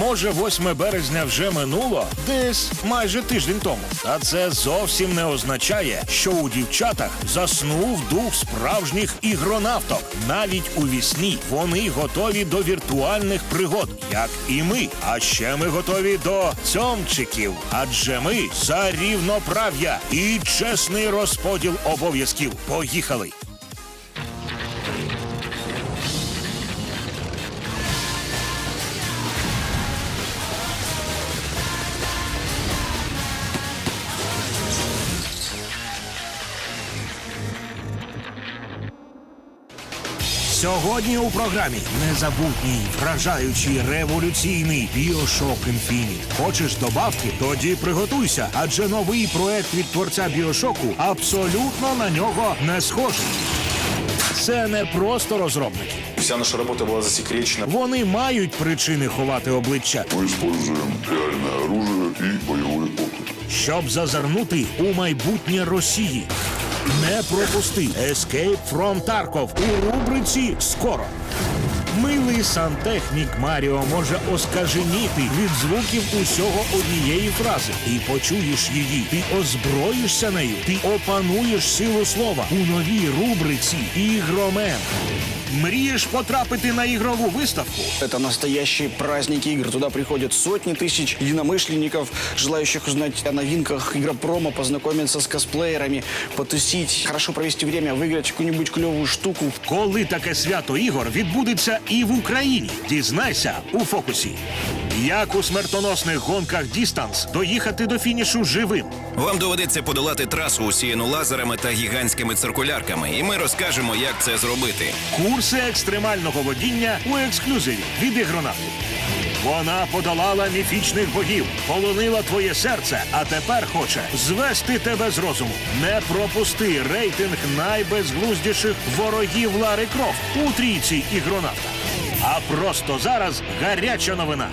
Може, 8 березня вже минуло, десь майже тиждень тому. Та це зовсім не означає, що у дівчатах заснув дух справжніх ігронавток. Навіть у вісні вони готові до віртуальних пригод, як і ми. А ще ми готові до цьомчиків, адже ми за рівноправ'я і чесний розподіл обов'язків. Поїхали! Сьогодні у програмі незабутній, вражаючий, революційний Біошок Infinite. Хочеш добавки? Тоді приготуйся, адже новий проект від творця Біошоку абсолютно на нього не схожий. Це не просто розробники. Вся наша работа была засекречена. Вони мають причини ховати обличчя, Мы используем реальное оружие и боевой опыт. щоб зазирнути у майбутнє Росії. Не пропусти Escape from Tarkov у рубриці Скоро. Милий сантехнік Маріо може оскаженіти від звуків усього однієї фрази. Ти почуєш її, ти озброїшся нею, ти опануєш силу слова у новій рубриці Ігромен. Мрієш потрапити на ігрову виставку? Это настоящий праздник игр. Туда приходят сотни тысяч единомышленников, желающих узнать о новинках игропрома, познакомиться с косплеерами, потусить, хорошо провести время, выиграть какую-нибудь клевую штуку. Коли таке свято ігор відбудеться і в Україні? Дізнайся у фокусі. Як у смертоносних гонках Дістанс доїхати до фінішу живим? Вам доведеться подолати трасу, усіяну лазерами та гігантськими циркулярками, і ми розкажемо, як це зробити. Курси екстремального водіння у ексклюзиві від ігронавтів. Вона подолала міфічних богів, полонила твоє серце, а тепер хоче звести тебе з розуму. Не пропусти рейтинг найбезглуздіших ворогів Лари Крофт у трійці ігронавта. А просто зараз гаряча новина.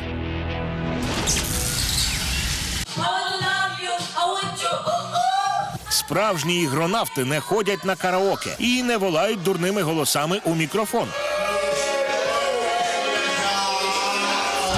Справжні ігронавти не ходять на караоке і не волають дурними голосами у мікрофон.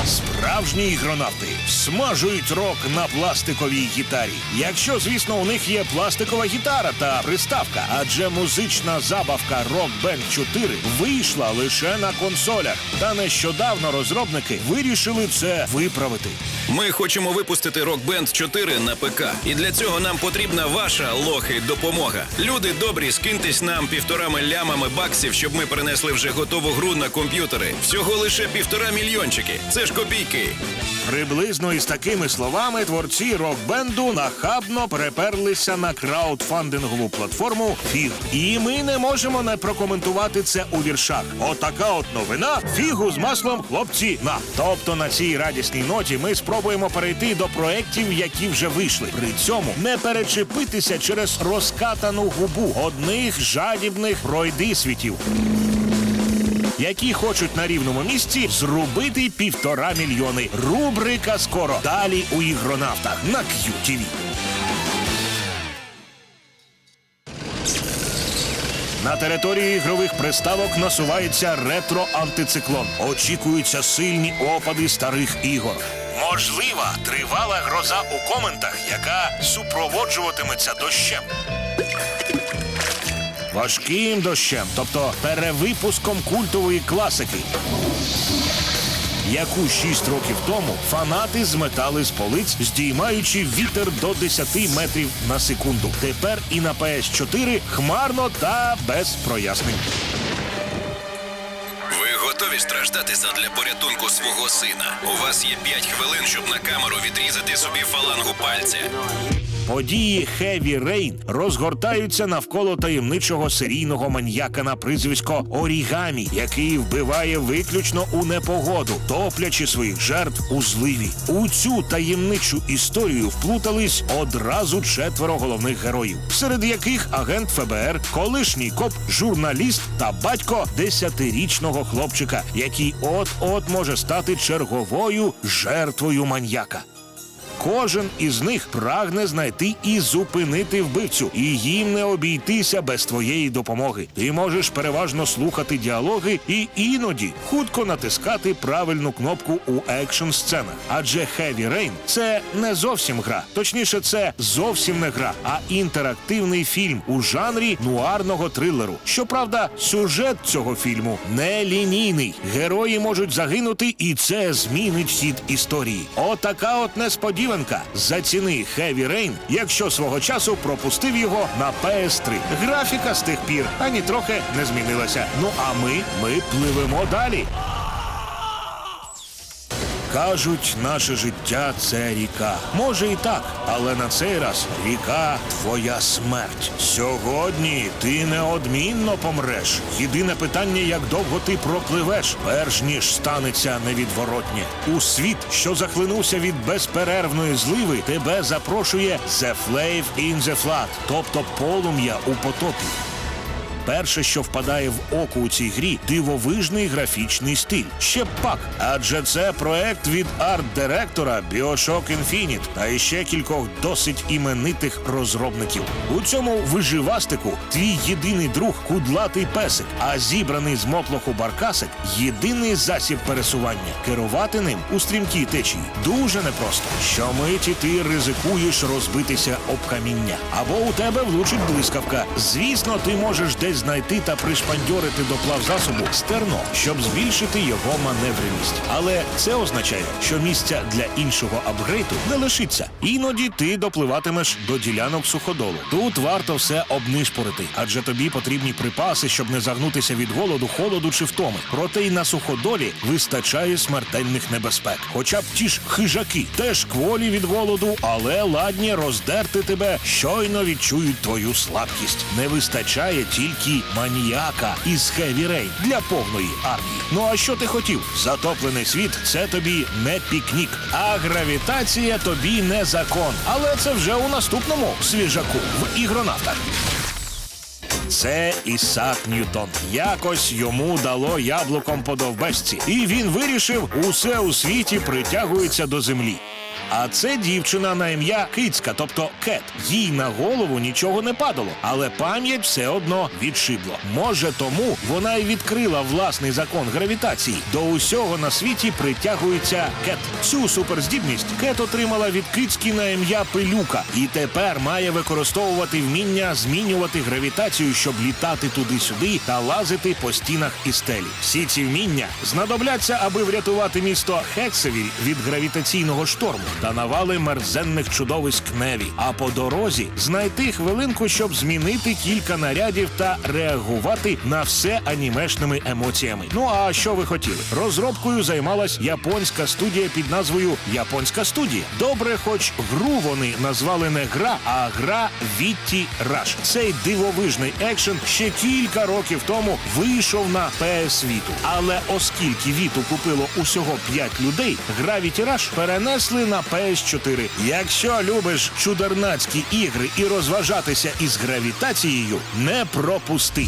Справжні ігронавти смажують рок на пластиковій гітарі. Якщо, звісно, у них є пластикова гітара та приставка, адже музична забавка Rock Band 4 вийшла лише на консолях. Та нещодавно розробники вирішили це виправити. Ми хочемо випустити Rock Band 4 на ПК. І для цього нам потрібна ваша лохи допомога. Люди добрі, скиньтесь нам півторами лямами баксів, щоб ми принесли вже готову гру на комп'ютери. Всього лише півтора мільйончики. Це ж копійки. Приблизно із такими словами творці рок-бенду нахабно переперлися на краудфандингову платформу Фіг. І ми не можемо не прокоментувати це у віршах. Отака от новина фігу з маслом хлопці на. Тобто на цій радісній ноті ми спробуємо перейти до проєктів, які вже вийшли. При цьому не перечепитися через розкатану губу одних жадібних пройдисвітів які хочуть на рівному місці зробити півтора мільйони. Рубрика скоро далі у ігронавтах на QTV. На території ігрових приставок насувається ретро-антициклон. Очікуються сильні опади старих ігор. Можлива тривала гроза у коментах, яка супроводжуватиметься дощем. Важким дощем, тобто перевипуском культової класики, яку шість років тому фанати зметали з полиць, здіймаючи вітер до 10 метрів на секунду. Тепер і на PS4 хмарно та без прояснень. Готові страждати задля порятунку свого сина? У вас є 5 хвилин, щоб на камеру відрізати собі фалангу пальця. Події Heavy Rain розгортаються навколо таємничого серійного маньяка на прізвисько Орігамі, який вбиває виключно у непогоду, топлячи своїх жертв у зливі. У цю таємничу історію вплутались одразу четверо головних героїв, серед яких агент ФБР, колишній коп, журналіст та батько десятирічного хлопчика, який от-от може стати черговою жертвою маньяка. Кожен із них прагне знайти і зупинити вбивцю, і їм не обійтися без твоєї допомоги. Ти можеш переважно слухати діалоги і іноді хутко натискати правильну кнопку у екшн сценах. Адже Heavy Rain – це не зовсім гра. Точніше, це зовсім не гра, а інтерактивний фільм у жанрі нуарного трилеру. Щоправда, сюжет цього фільму не лінійний. Герої можуть загинути, і це змінить хід історії. Отака от несподіванка. Заціни Heavy Rain, якщо свого часу пропустив його на PS3. Графіка з тих пір ані трохи не змінилася. Ну а ми, ми пливемо далі. Кажуть, наше життя це ріка. Може і так, але на цей раз ріка твоя смерть. Сьогодні ти неодмінно помреш. Єдине питання, як довго ти пропливеш, перш ніж станеться невідворотнє. У світ, що захлинувся від безперервної зливи, тебе запрошує The Flame in the Flood, тобто полум'я у потопі. Перше, що впадає в око у цій грі, дивовижний графічний стиль. Ще пак, адже це проект від арт-директора Bioshock Infinite та іще кількох досить іменитих розробників. У цьому виживастику твій єдиний друг кудлатий песик, а зібраний з мотлоху баркасик єдиний засіб пересування. Керувати ним у стрімкій течії дуже непросто. Щомиті ти ризикуєш розбитися об каміння, або у тебе влучить блискавка. Звісно, ти можеш десь знайти та пришпандьорити до плавзасобу стерно, щоб збільшити його маневреність. Але це означає, що місця для іншого апгрейду не лишиться. Іноді ти допливатимеш до ділянок суходолу. Тут варто все обнишпорити, адже тобі потрібні припаси, щоб не загнутися від голоду, холоду чи втоми. Проте й на суходолі вистачає смертельних небезпек. Хоча б ті ж хижаки теж кволі від голоду, але ладні роздерти тебе, щойно відчують твою слабкість. Не вистачає тільки маніяка із Rain для повної армії. Ну а що ти хотів? Затоплений світ це тобі не пікнік, а гравітація тобі не закон. Але це вже у наступному свіжаку в ігронавтах. Це Ісак Ньютон. Якось йому дало яблуком по довбешці, і він вирішив, усе у світі притягується до землі. А це дівчина на ім'я Кицька, тобто Кет. Їй на голову нічого не падало, але пам'ять все одно відшибло. Може, тому вона й відкрила власний закон гравітації. До усього на світі притягується Кет. Цю суперздібність Кет отримала від Кицьки на ім'я Пилюка, і тепер має використовувати вміння змінювати гравітацію, щоб літати туди-сюди та лазити по стінах і стелі. Всі ці вміння знадобляться, аби врятувати місто Хексевіль від гравітаційного шторму та навали мерзенних чудовиськ Неві. А по дорозі знайти хвилинку, щоб змінити кілька нарядів та реагувати на все анімешними емоціями. Ну а що ви хотіли? Розробкою займалась японська студія під назвою Японська студія. Добре, хоч гру вони назвали не гра, а гра Вітті Раш. Цей дивовижний екшен ще кілька років тому вийшов на PS Vita. Але оскільки Віту купило усього 5 людей, Gravity Rush перенесли на PS4. Якщо любиш чудернацькі ігри і розважатися із гравітацією, не пропусти.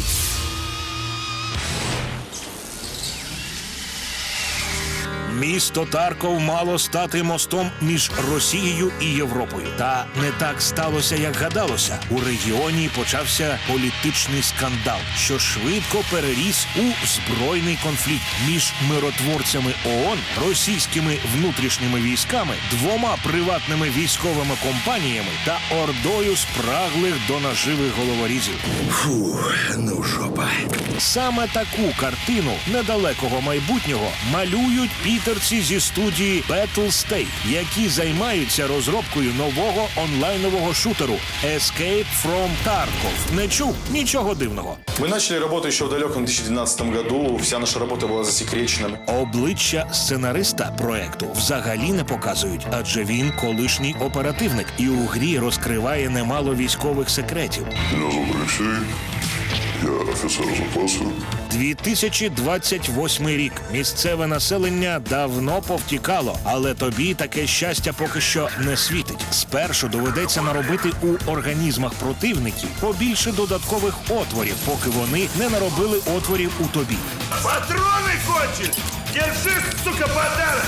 Місто Тарков мало стати мостом між Росією і Європою. Та не так сталося, як гадалося. У регіоні почався політичний скандал, що швидко переріс у збройний конфлікт між миротворцями ООН, російськими внутрішніми військами, двома приватними військовими компаніями та ордою спраглих до наживи головорізів. Ну, жопа. Саме таку картину недалекого майбутнього малюють пітерці зі студії Battle State, які займаються розробкою нового онлайнового шутеру Escape from Tarkov. Не чув нічого дивного. Мы начали работу еще в далеком 2012 году. Вся наша работа была засекречена. Обличчя сценариста проекту взагалі не показують, адже він колишній оперативник і у грі розкриває немало військових секретів. Я офицер запаса. 2028 рік. Місцеве населення давно повтікало, але тобі таке щастя поки що не світить. Спершу доведеться наробити у організмах противників побільше додаткових отворів, поки вони не наробили отворів у тобі. Патроны кончились! Держи, сука, подарок!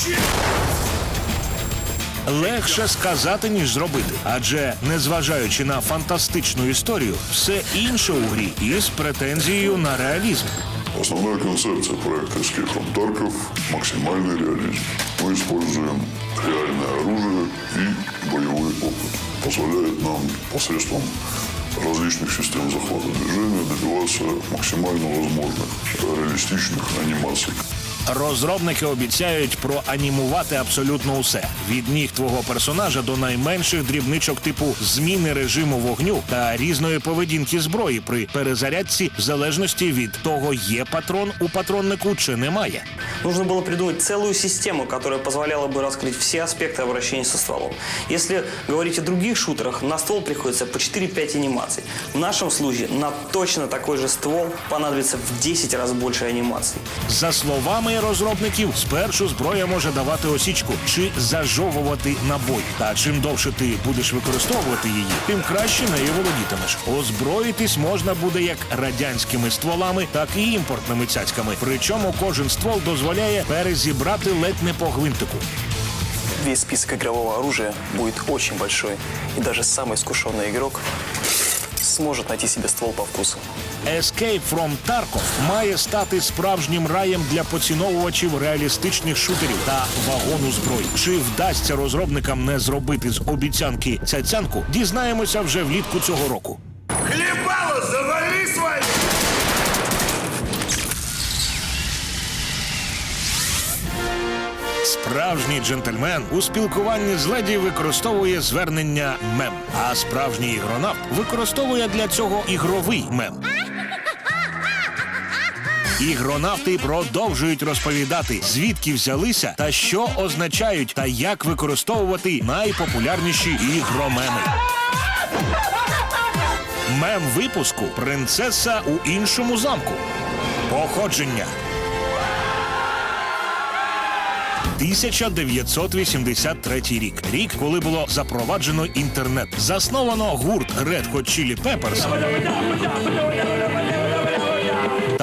Щит! Легше сказати, ніж зробити. Адже, незважаючи на фантастичну історію, все інше у грі із претензією на реалізм. Основная концепция проекта Escape from Tarkov – максимальный реализм. Мы используем реальное оружие и боевой опыт. Позволяет нам посредством различных систем захвата движения добиваться максимально возможных реалистичных анимаций. Розробники обіцяють проанімувати абсолютно усе від ніг твого персонажа до найменших дрібничок типу зміни режиму вогню та різної поведінки зброї при перезарядці, в залежності від того, є патрон у патроннику чи немає. Нужно было придумать целую систему, которая позволяла бы раскрыть все аспекты обращения со стволом. Если говорить о других шутерах, на ствол приходится по 4-5 анимаций. В нашем случае на точно такой же ствол понадобится в 10 раз больше анимаций. За словами розробників, спершу зброя може давати осічку чи зажовувати набой. Та чим довше ти будеш використовувати її, тим краще нею володітимеш. Озброїтись можна буде як радянськими стволами, так і імпортними цяцьками. Причому кожен ствол дозволяє перезібрати ледь не по гвинтику. Весь список игрового оружия будет очень большой, и даже самый игрок сможет найти себе ствол по вкусу. Escape from Tarkov має стати справжнім раєм для поціновувачів реалістичних шутерів та вагону зброї. Чи вдасться розробникам не зробити з обіцянки цяцянку, дізнаємося вже влітку цього року. Хлібало завали Справжній джентльмен у спілкуванні з леді використовує звернення мем, а справжній ігронавт використовує для цього ігровий мем. Ігронавти продовжують розповідати, звідки взялися та що означають, та як використовувати найпопулярніші ігромеми. Мем випуску Принцеса у іншому замку. Походження. 1983 рік. Рік, коли було запроваджено інтернет. Засновано гурт Red Hot Chili Peppers.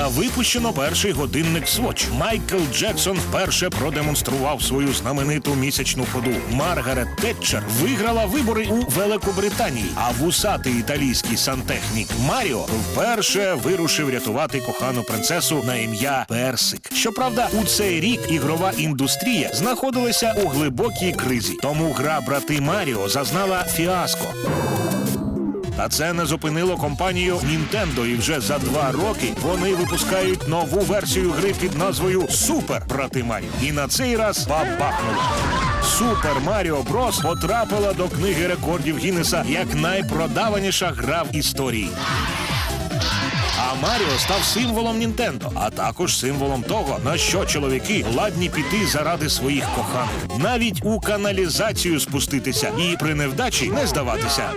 Та випущено перший годинник Swatch. Майкл Джексон вперше продемонстрував свою знамениту місячну ходу. Маргарет Тетчер виграла вибори у Великобританії, а вусатий італійський сантехнік Маріо вперше вирушив рятувати кохану принцесу на ім'я Персик. Щоправда, у цей рік ігрова індустрія знаходилася у глибокій кризі, тому гра брати Маріо зазнала фіаско. Та це не зупинило компанію Nintendo, і вже за два роки вони випускають нову версію гри під назвою Супер Брати Маріо. І на цей раз бабахнуло. Супер Маріо Брос потрапила до книги рекордів Гіннеса як найпродаваніша гра в історії. А Маріо став символом Нінтендо, а також символом того, на що чоловіки ладні піти заради своїх коханих. Навіть у каналізацію спуститися і при невдачі не здаватися.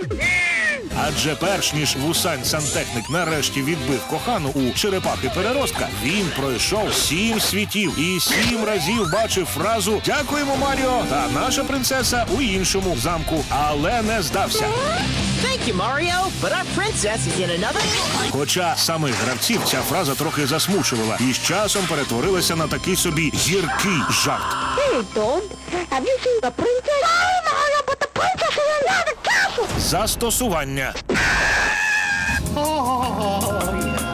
Адже перш ніж вусань сантехник нарешті відбив кохану у черепахи переростка, він пройшов сім світів і сім разів бачив фразу Дякуємо, Маріо! Та наша принцеса у іншому замку, але не здався. Thank you, Mario, but our princess is in another. Хоча самих гравців ця фраза трохи засмучувала і з часом перетворилася на такий собі гіркий жарт. Hey, Toad, have you seen the princess? Застосування.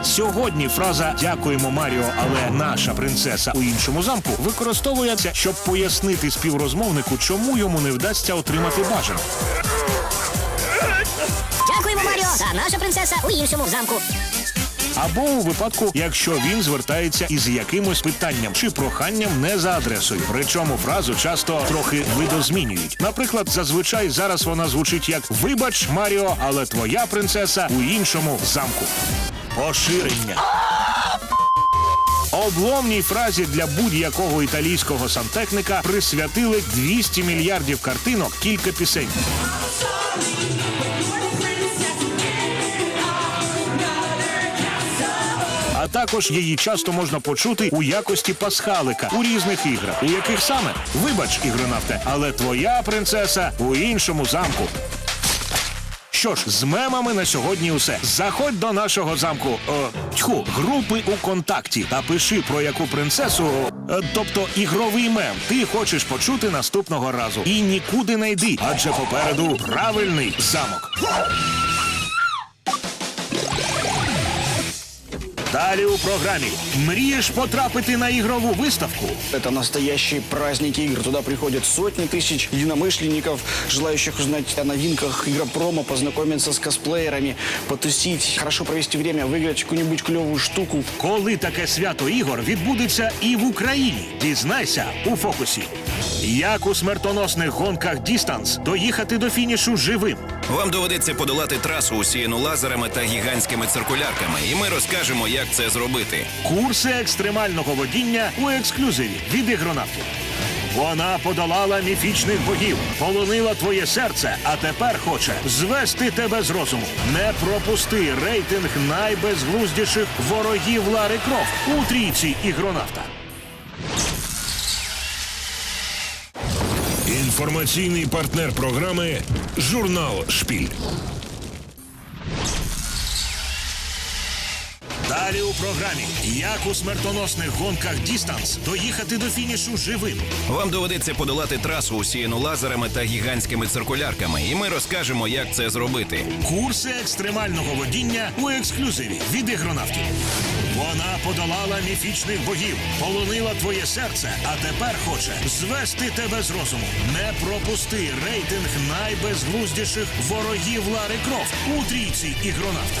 Сьогодні фраза Дякуємо Маріо, але наша принцеса у іншому замку використовується, щоб пояснити співрозмовнику, чому йому не вдасться отримати бажано. Дякуємо, Маріо! а наша принцеса у іншому замку. Або у випадку, якщо він звертається із якимось питанням чи проханням не за адресою. Причому фразу часто трохи видозмінюють. Наприклад, зазвичай зараз вона звучить як Вибач, Маріо, але твоя принцеса у іншому замку. Поширення. Обломній фразі для будь-якого італійського сантехніка присвятили 200 мільярдів картинок, кілька пісень. Також її часто можна почути у якості пасхалика у різних іграх, у яких саме вибач, ігронавте, але твоя принцеса у іншому замку. що ж, з мемами на сьогодні усе. Заходь до нашого замку, о, тьху, групи у контакті та пиши про яку принцесу, е, тобто ігровий мем, ти хочеш почути наступного разу. І нікуди не йди, адже попереду правильний замок. Далі у програмі мрієш потрапити на ігрову виставку. Это настоящий праздник игр. Туда приходят сотни тысяч единомышленников, желающих узнать о новинках игропрома, познакомиться с косплеерами, потусить, хорошо провести время, выиграть какую-нибудь клевую штуку. Коли таке свято ігор відбудеться і в Україні. Дізнайся у фокусі. Як у смертоносних гонках Дістанс доїхати до фінішу живим? Вам доведеться подолати трасу, усіяну лазерами та гігантськими циркулярками, і ми розкажемо, як це зробити. Курси екстремального водіння у ексклюзиві від ігронавтів. Вона подолала міфічних богів, полонила твоє серце, а тепер хоче звести тебе з розуму. Не пропусти рейтинг найбезглуздіших ворогів Лари Крофт у трійці ігронавта. Інформаційний партнер програми Журнал Шпіль. Далі у програмі як у смертоносних гонках Дістанс доїхати до фінішу живим. Вам доведеться подолати трасу, усіяну лазерами та гігантськими циркулярками, і ми розкажемо, як це зробити. Курси екстремального водіння у ексклюзиві від ігронавтів. Вона подолала міфічних богів, полонила твоє серце, а тепер хоче звести тебе з розуму. Не пропусти рейтинг найбезглуздіших ворогів Лари Крофт у трійці ігронавта.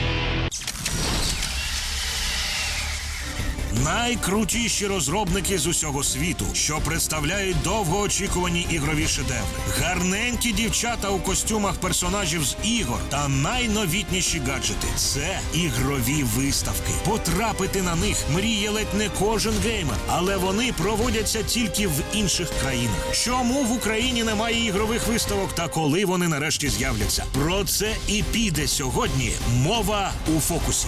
Найкрутіші розробники з усього світу, що представляють довгоочікувані ігрові шедеври, гарненькі дівчата у костюмах персонажів з ігор та найновітніші гаджети. Це ігрові виставки. Потрапити на них мріє ледь не кожен геймер, але вони проводяться тільки в інших країнах. Чому в Україні немає ігрових виставок та коли вони нарешті з'являться? Про це і піде сьогодні мова у фокусі.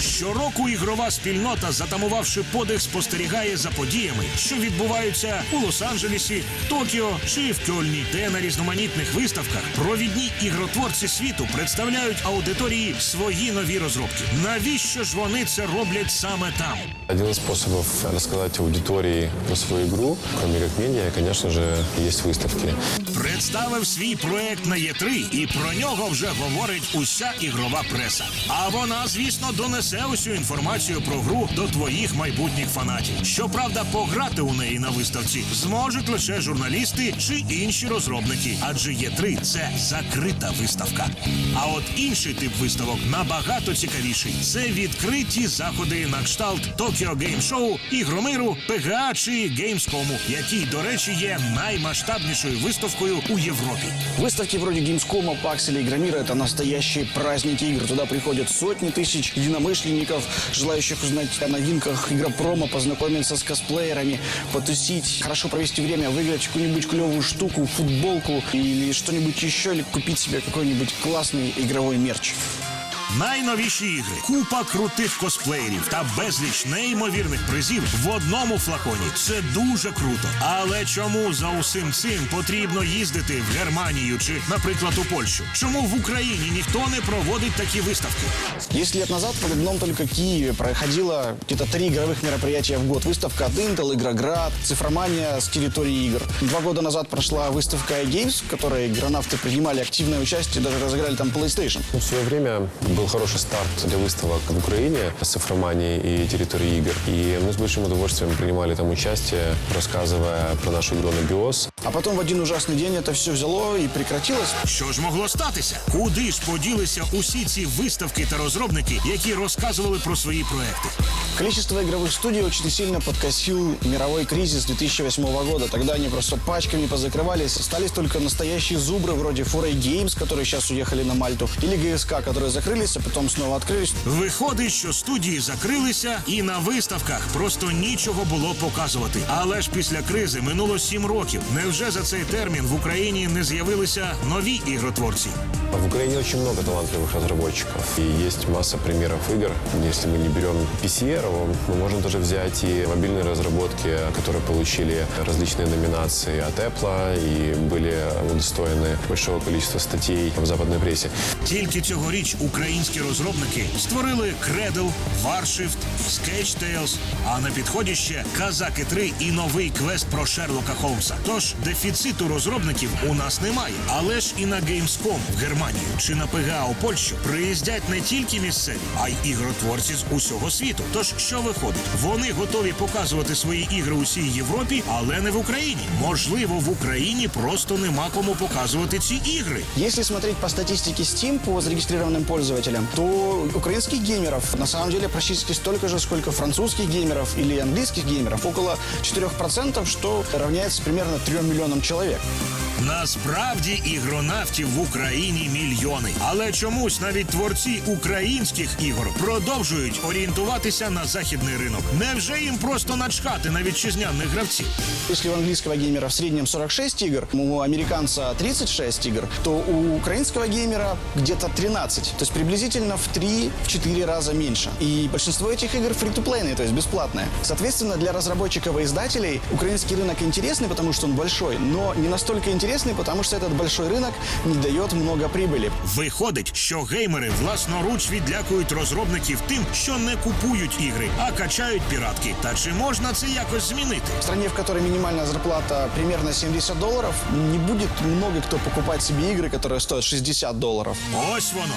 Щороку ігрова спільнота, затамувавши подих, спостерігає за подіями, що відбуваються у Лос-Анджелесі, Токіо чи в Кьольні, де на різноманітних виставках провідні ігротворці світу представляють аудиторії свої нові розробки. Навіщо ж вони це роблять саме там? Один из способов рассказать аудитории про свою игру, кроме как медиа, конечно же, есть выставки. Представив свій проект на Є3, і про нього вже говорить уся ігрова преса. А вона, звісно, донесе усю інформацію про гру до твоїх майбутніх фанатів. Щоправда, пограти у неї на виставці зможуть лише журналісти чи інші розробники, адже Є3 – це закрита виставка. А от інший тип виставок набагато цікавіший. Це відкриті заходи на кшталт Tokyo Game Show, Ігромиру, PGA чи Gamescom, який, до речі, є наймасштабнішою виставкою у Європі. Выставки вроде Gamescom, PAX или Игромира – это настоящие праздники игр. Туда приходят сотни тысяч единомышленников, желающих узнать о новинках игропрома, познакомиться с косплеерами, потусить, хорошо провести время, выиграть какую-нибудь клевую штуку, футболку или что-нибудь еще, или купить себе какой-нибудь классный игровой мерч. Найновіші ігри, купа крутих косплеєрів та безліч неймовірних призів в одному флаконі. Це дуже круто. Але чому за усім цим потрібно їздити в Германію чи, наприклад, у Польщу? Чому в Україні ніхто не проводить такі виставки? Десять лет назад в одном только Киеве проходило где-то три игровых мероприятия в год. Выставка от Intel, Игроград, Цифромания с территории игр. Два года назад прошла выставка iGames, в которой игронавты принимали активное участие, даже разыграли там PlayStation. В свое время был хороший старт для выставок в Украине с цифроманией и территорией игр. И мы с большим удовольствием принимали там участие, рассказывая про нашу игру на BIOS. А потом в один ужасный день это все взяло и прекратилось. Що ж могло статися? Куди ж поділися усі ці виставки та розробники, які розказували про свої проекти? Количество игровых студий очень сильно подкосил мировой кризис 2008 года. Тогда они просто пачками позакрывались. Остались только настоящие зубры вроде 4A Games, которые сейчас уехали на Мальту, или GSK, которые закрылись закрылись, а потом снова открылись. Виходить, що студії закрилися, і на виставках просто нічого було показувати. Але ж після кризи минуло сім років. Невже за цей термін в Україні не з'явилися нові ігротворці? В Украине очень много талантливых разработчиков. И есть масса примеров игр. Если мы не берем PC, мы можем тоже взять и мобильные разработки, которые получили различные номинации от Apple и были удостоены большого количества статей в западной прессе. Тільки цьогоріч українські розробники створили Cradle, Warshift, Sketch Tales, а на підході ще Казаки 3 і новий квест про Шерлока Холмса. Тож дефіциту розробників у нас немає. Але ж і на Gamescom в Германію чи на ПГА у Польщу приїздять не тільки місцеві, а й ігротворці з усього світу. Тож що виходить? Вони готові показувати свої ігри усій Європі, але не в Україні. Можливо, в Україні просто нема кому показувати ці ігри. Если смотреть по статистике Steam по зарегистрированным пользователям, то украинских геймеров на самом деле практически столько же, сколько французских геймеров или английских геймеров, около 4%, что равняется примерно 3 миллионам человек. Насправді ігронавтів в Україні мільйони, але чомусь навіть творці українських ігор продовжують орієнтуватися на західний ринок. Невже їм просто начхати на вітчизняних гравців? Если у английского геймера в среднем 46 игр, у американца 36 игр, то у украинского геймера где-то 13. То есть приблизительно в 3-4 раза меньше. И большинство этих игр фри-то-плейные, то есть бесплатные. Соответственно, для разработчиков и издателей украинский рынок интересный, потому что он большой, но не настолько интересный, потому что этот большой рынок не дает много прибыли. Виходить, що геймери власноруч відлякують розробників тим, що не купують ігри, а качають піратки. Та чи можна це якось змінити? В стране, в которой минимальная зарплата примерно 70 долларов, не будет много кто покупать себе игры, которые стоят 60 долларов. Ось воно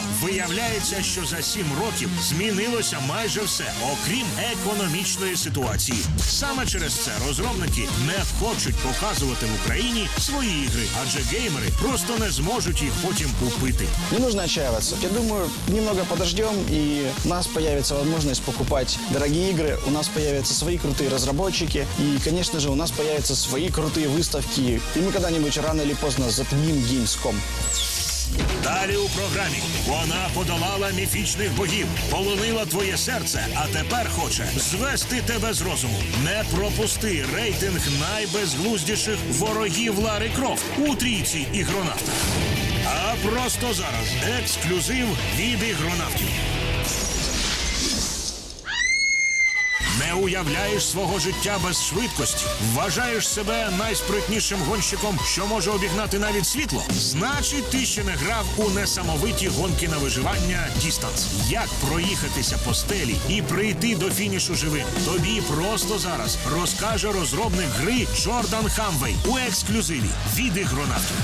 виявляється, що за сім років змінилося майже все, окрім економічної ситуації. Саме через це розробники не хочуть показувати в Україні свої ігри, адже геймери просто не зможуть їх потім купити. Не нужно отчаиваться. Я думаю, немного подождем, и у нас появится возможность покупать дорогие игры, у нас появятся свои крутые разработчики, и, конечно же, у нас появятся свои крутые выставки, и мы когда-нибудь рано или поздно затмим Gamescom. Далі у програмі вона подолала міфічних богів, полонила твоє серце, а тепер хоче звести тебе з розуму. Не пропусти рейтинг найбезглуздіших ворогів Лари Крофт у трійці ігронавтів. А просто зараз ексклюзив від ігронавтів. Не уявляєш свого життя без швидкості, вважаєш себе найспритнішим гонщиком, що може обігнати навіть світло. Значить, ти ще не грав у несамовиті гонки на виживання Дістанс. Як проїхатися по стелі і прийти до фінішу живим? Тобі просто зараз розкаже розробник гри Джордан Хамвей у ексклюзиві від ігронавтів.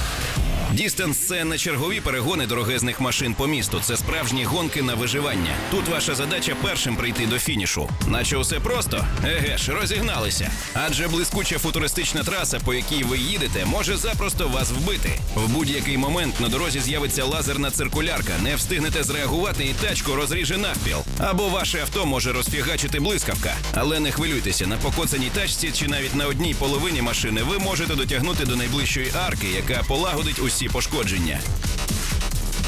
Дістанс це не чергові перегони дорогезних машин по місту. Це справжні гонки на виживання. Тут ваша задача першим прийти до фінішу. Наче усе просто? Еге ж, розігналися. Адже блискуча футуристична траса, по якій ви їдете, може запросто вас вбити. В будь-який момент на дорозі з'явиться лазерна циркулярка. Не встигнете зреагувати, і тачку розріже навпіл. Або ваше авто може розфігачити блискавка. Але не хвилюйтеся, на покоцаній тачці чи навіть на одній половині машини ви можете дотягнути до найближчої арки, яка полагодить усі пошкодження.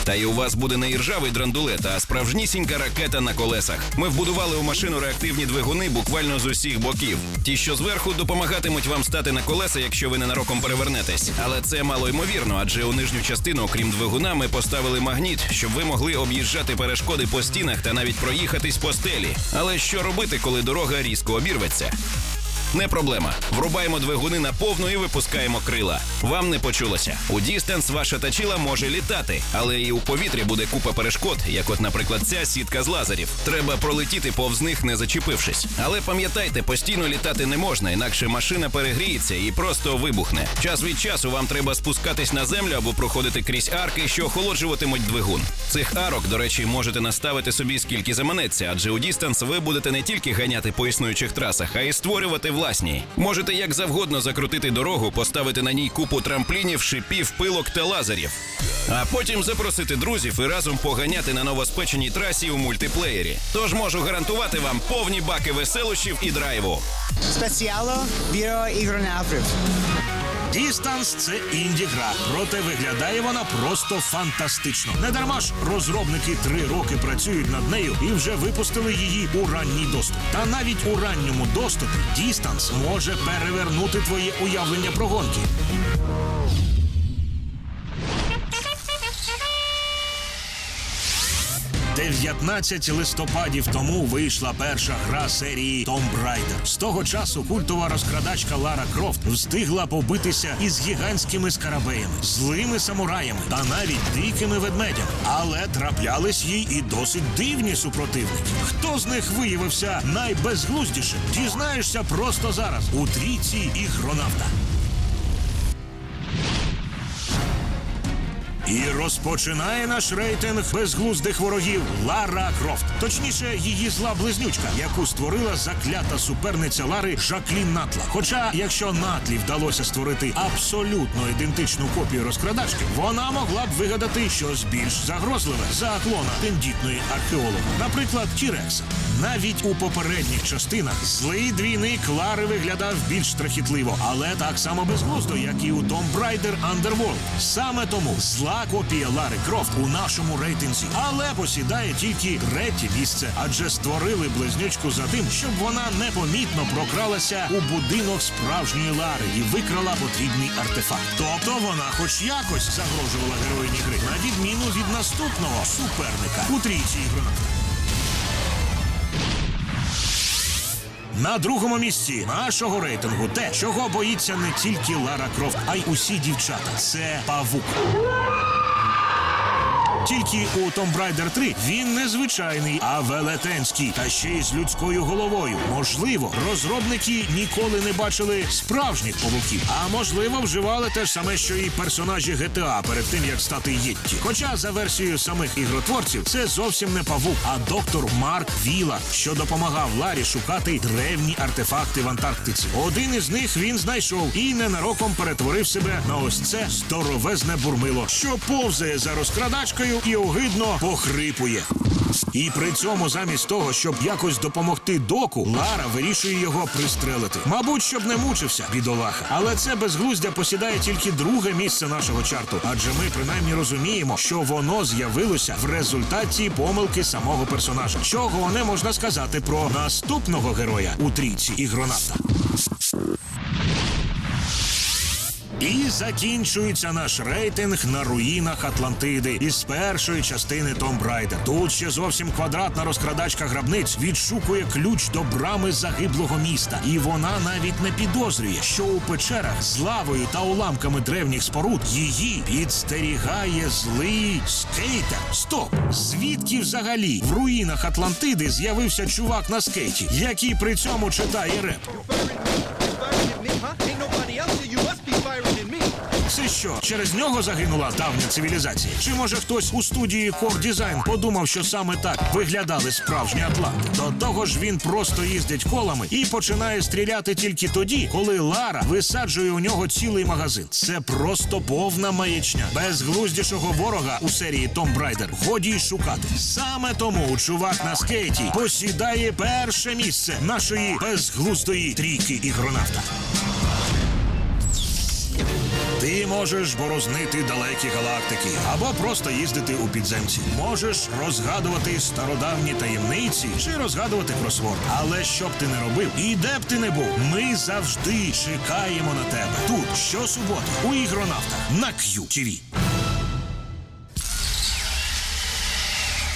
Та й у вас буде не іржавий драндулет, а справжнісінька ракета на колесах. Ми вбудували у машину реактивні двигуни буквально з усіх боків. Ті, що зверху допомагатимуть вам стати на колеса, якщо ви ненароком перевернетесь. Але це мало ймовірно, адже у нижню частину, окрім двигуна, ми поставили магніт, щоб ви могли об'їжджати перешкоди по стінах та навіть проїхатись по стелі. Але що робити, коли дорога різко обірветься? Не проблема. Врубаємо двигуни на повну і випускаємо крила. Вам не почулося. У Дістанс ваша тачіла може літати, але і у повітрі буде купа перешкод, як от, наприклад, ця сітка з лазерів. Треба пролетіти повз них, не зачепившись. Але пам'ятайте, постійно літати не можна, інакше машина перегріється і просто вибухне. Час від часу вам треба спускатись на землю або проходити крізь арки, що охолоджуватимуть двигун. Цих арок, до речі, можете наставити собі скільки заманеться, адже у Дістанс ви будете не тільки ганяти по існуючих трасах, а й створювати власні. Можете як завгодно закрутити дорогу, поставити на ній купу трамплінів, шипів, пилок та лазерів. А потім запросити друзів і разом поганяти на новоспеченій трасі у мультиплеєрі. Тож можу гарантувати вам повні баки веселощів і драйву. Спеціало Віро ігронавтів. Дістанс це інді-гра, проте виглядає вона просто фантастично. Не дарма ж розробники три роки працюють над нею і вже випустили її у ранній доступ. Та навіть у ранньому доступі Дістанс може перевернути твоє уявлення про гонки. 19 листопадів тому вийшла перша гра серії Tomb Raider. З того часу культова розкрадачка Лара Крофт встигла побитися із гігантськими скарабеями, злими самураями та навіть дикими ведмедями. Але траплялись їй і досить дивні супротивники. Хто з них виявився найбезглуздішим? Дізнаєшся просто зараз у трійці ігронавта. І розпочинає наш рейтинг безглуздих ворогів Лара Крофт. Точніше, її зла близнючка, яку створила заклята суперниця Лари Жаклін Натла. Хоча, якщо Натлі вдалося створити абсолютно ідентичну копію розкрадачки, вона могла б вигадати щось більш загрозливе за клона тендітної археолога. Наприклад, Тірекса. Навіть у попередніх частинах злий двійник Лари виглядав більш страхітливо, але так само безглуздо, як і у Tomb Raider Underworld. Саме тому зла копія Лари Крофт у нашому рейтинзі, але посідає тільки третє місце, адже створили близнючку за тим, щоб вона непомітно прокралася у будинок справжньої Лари і викрала потрібний артефакт. Тобто вона, хоч якось, загрожувала героїні гри, на відміну від наступного суперника у трійці ігронавта. На другому місці нашого рейтингу те, чого боїться не тільки Лара Крофт, а й усі дівчата. Це павук. Тільки у Tomb Raider 3 він не звичайний, а велетенський, та ще й з людською головою. Можливо, розробники ніколи не бачили справжніх павуків, а можливо, вживали те ж саме, що і персонажі GTA перед тим, як стати Єтті. Хоча за версією самих ігротворців це зовсім не павук, а доктор Марк Віла, що допомагав Ларі шукати древні артефакти в Антарктиці. Один із них він знайшов і ненароком перетворив себе на ось це здоровезне бурмило, що повзає за розкрадачкою і огидно похрипує. І при цьому, замість того, щоб якось допомогти доку, Лара вирішує його пристрелити. Мабуть, щоб не мучився, бідолаха. Але це безглуздя посідає тільки друге місце нашого чарту, адже ми принаймні розуміємо, що воно з'явилося в результаті помилки самого персонажа. Чого не можна сказати про наступного героя у трійці ігронавта. І закінчується наш рейтинг на руїнах Атлантиди із першої частини Tomb Raider. Тут ще зовсім квадратна розкрадачка грабниць відшукує ключ до брами загиблого міста, і вона навіть не підозрює, що у печерах з лавою та уламками древніх споруд її підстерігає злий скейтер. Стоп! Звідки взагалі в руїнах Атлантиди з'явився чувак на скейті, який при цьому читає реп? Це що, через нього загинула давня цивілізація? Чи може хтось у студії Core Design подумав, що саме так виглядали справжні атланти? До того ж, він просто їздить колами і починає стріляти тільки тоді, коли Лара висаджує у нього цілий магазин. Це просто повна маячня. Безглуздішого ворога у серії Tomb Raider годі й шукати. Саме тому чувак на скейті посідає перше місце нашої безглуздої трійки ігронавта. Можеш борознити далекі галактики або просто їздити у підземці. Можеш розгадувати стародавні таємниці чи розгадувати кросворд. Але що б ти не робив і де б ти не був, ми завжди чекаємо на тебе тут щосуботи у ігронавтах на QTV.